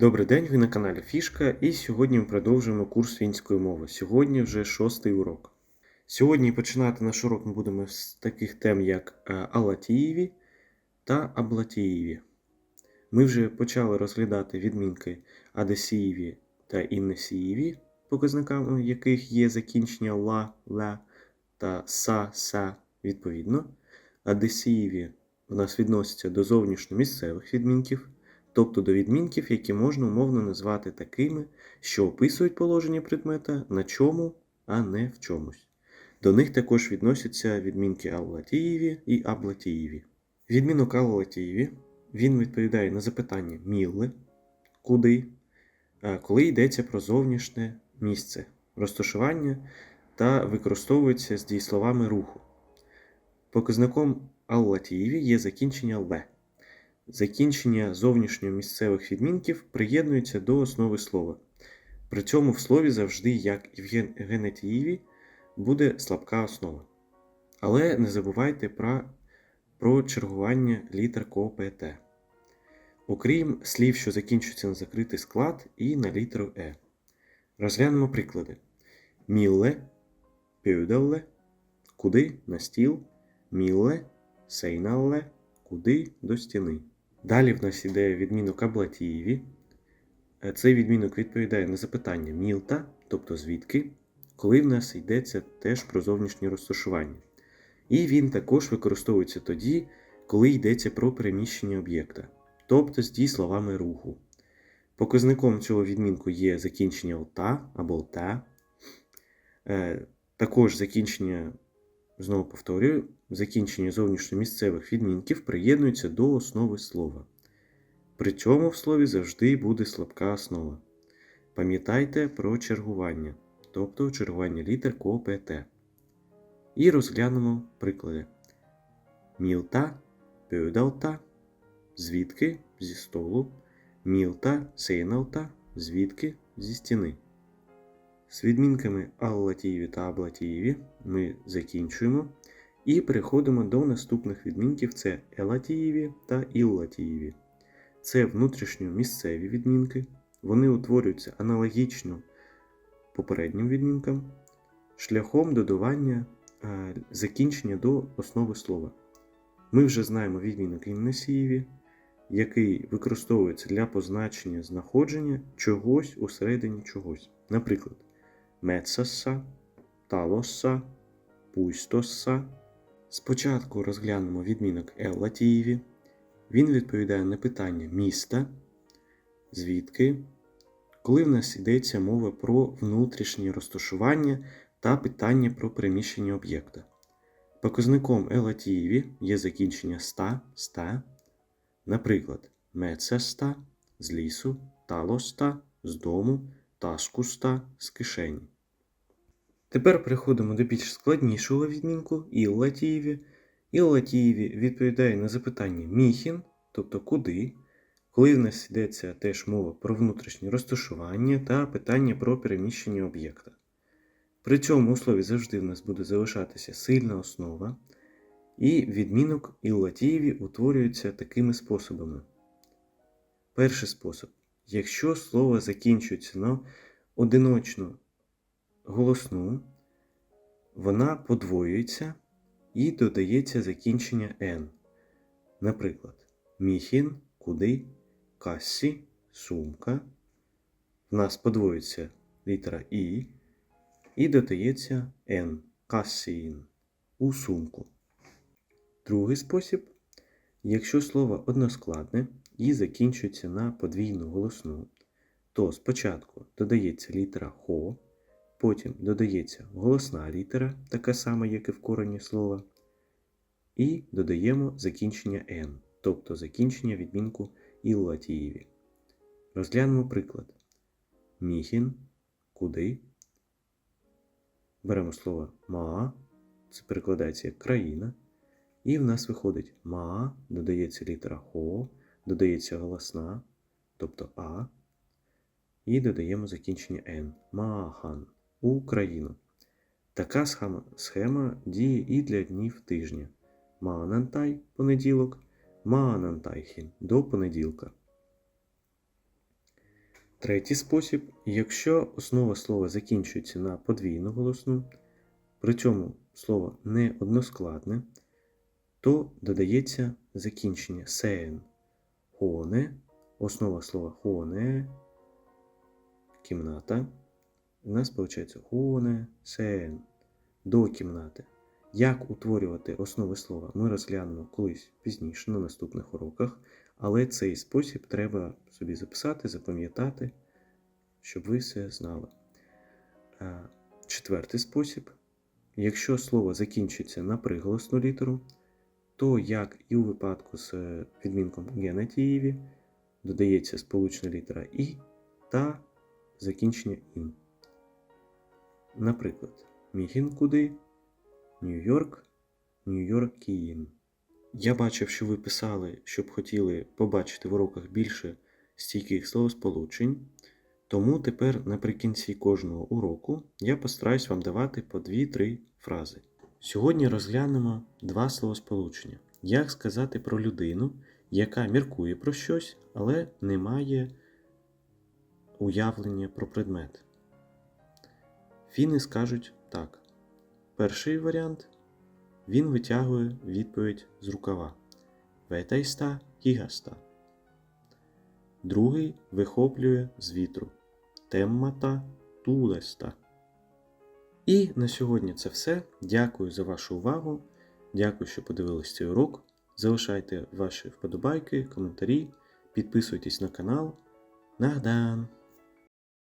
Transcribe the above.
Добрий день, ви на каналі Фішка, і сьогодні ми продовжуємо курс фінської мови. Сьогодні вже шостий урок. Сьогодні починати наш урок ми будемо з таких тем, як е, Алатієві та Аблатієві. Ми вже почали розглядати відмінки Адесієві та Іннесієві, показниками яких є закінчення ла, ла та са, са відповідно. Адесієві у нас відносяться до зовнішньомісцевих відмінків тобто до відмінків, які можна умовно назвати такими, що описують положення предмета на чому, а не в чомусь. До них також відносяться відмінки Аллатієві і Аблатієві. Відмінок Аллатієві він відповідає на запитання мілли, куди, коли йдеться про зовнішнє місце, розташування та використовується з дієсловами руху. Показником Аллатієві є закінчення ле. Закінчення зовнішньомісцевих відмінків приєднуються до основи слова. При цьому в слові завжди, як і в ген- генетіїві, буде слабка основа. Але не забувайте про, про чергування літер КОПТ. Окрім слів, що закінчуються на закритий склад і на літеру Е. Розглянемо приклади: мілле, пюдалле, куди на стіл, мілле, сейналле, куди до стіни. Далі в нас іде відмінок Аблатієві. Е, Цей відмінок відповідає на запитання мілта, тобто звідки, коли в нас йдеться теж про зовнішнє розташування. І він також використовується тоді, коли йдеться про переміщення об'єкта, тобто з дієсловами руху. Показником цього відмінку є закінчення лта або лта. Е, Також закінчення, знову повторюю, закінчення зовнішньомісцевих відмінків приєднуються до основи слова. При цьому в слові завжди буде слабка основа. Пам'ятайте про чергування, тобто чергування літер КОПТ. І розглянемо приклади. Мілта, пюдалта, звідки зі столу, мілта, сейналта, звідки зі стіни. З відмінками Аллатієві та Аблатієві ми закінчуємо. І переходимо до наступних відмінків: це Елатієві та Іллатієві. Це внутрішньомісцеві відмінки. Вони утворюються аналогічно попереднім відмінкам, шляхом додавання е, закінчення до основи слова. Ми вже знаємо відмінок Іннесієві, який використовується для позначення знаходження чогось усередині чогось. Наприклад, мецаса, талоса, пуйстоса. Спочатку розглянемо відмінок Еллатієві. Він відповідає на питання міста, звідки, коли в нас йдеться мова про внутрішнє розташування та питання про переміщення об'єкта. Показником Елатієві є закінчення ста, ста, наприклад, мецеста з лісу, талоста з дому, таскуста з кишені. Тепер переходимо до більш складнішого відмінку Іллатієві. Іллатієві відповідає на запитання міхін, тобто куди, коли в нас йдеться теж мова про внутрішнє розташування та питання про переміщення об'єкта. При цьому у слові завжди в нас буде залишатися сильна основа, і відмінок Іллатієві утворюється такими способами. Перший спосіб. Якщо слово закінчується на одиночну голосну, вона подвоюється і додається закінчення Н. Наприклад, міхін, куди, кассі, сумка. В нас подвоюється літера І і додається Н. Кассіїн у сумку. Другий спосіб. Якщо слово односкладне і закінчується на подвійну голосну, то спочатку додається літера Хо. Потім додається голосна літера, така сама, як і в корені слова. І додаємо закінчення N, тобто закінчення відмінку Іллатієві. Розглянемо приклад. Міхін, куди. Беремо слово ма, це перекладається як країна. І в нас виходить ма, додається літера Хо, додається голосна, тобто А. І додаємо закінчення Н. Махан. Україну. Така схема, діє і для днів тижня. Маанантай понеділок, Маанантайхін до понеділка. Третій спосіб, якщо основа слова закінчується на подвійну голосну, при цьому слово не односкладне, то додається закінчення сеен. Хоне, основа слова хоне, кімната. У нас виходить хоне, сеен, до кімнати. Як утворювати основи слова, ми розглянемо колись пізніше на наступних уроках, але цей спосіб треба собі записати, запам'ятати, щоб ви все знали. Е, Четвертий спосіб. Якщо слово закінчується на приголосну літеру, то як і у випадку з е, відмінком генетіїві, додається сполучна літера І та закінчення ін. Наприклад, мігін куди, Нью-Йорк, Нью-Йоркін. Я бачив, що ви писали, щоб хотіли побачити в уроках більше стійких словосполучень. Тому тепер наприкінці кожного уроку я постараюсь вам давати по 2-3 фрази. Сьогодні розглянемо два словосполучення. Як сказати про людину, яка міркує про щось, але не має уявлення про предмет. Фіни скажуть так. Перший варіант він витягує відповідь з рукава. Ветейста гігаста. Другий вихоплює з вітру. Теммата тулеста. І на сьогодні це все. Дякую за вашу увагу. Дякую, що подивились цей урок. Залишайте ваші вподобайки, коментарі, підписуйтесь на канал. Нагдан!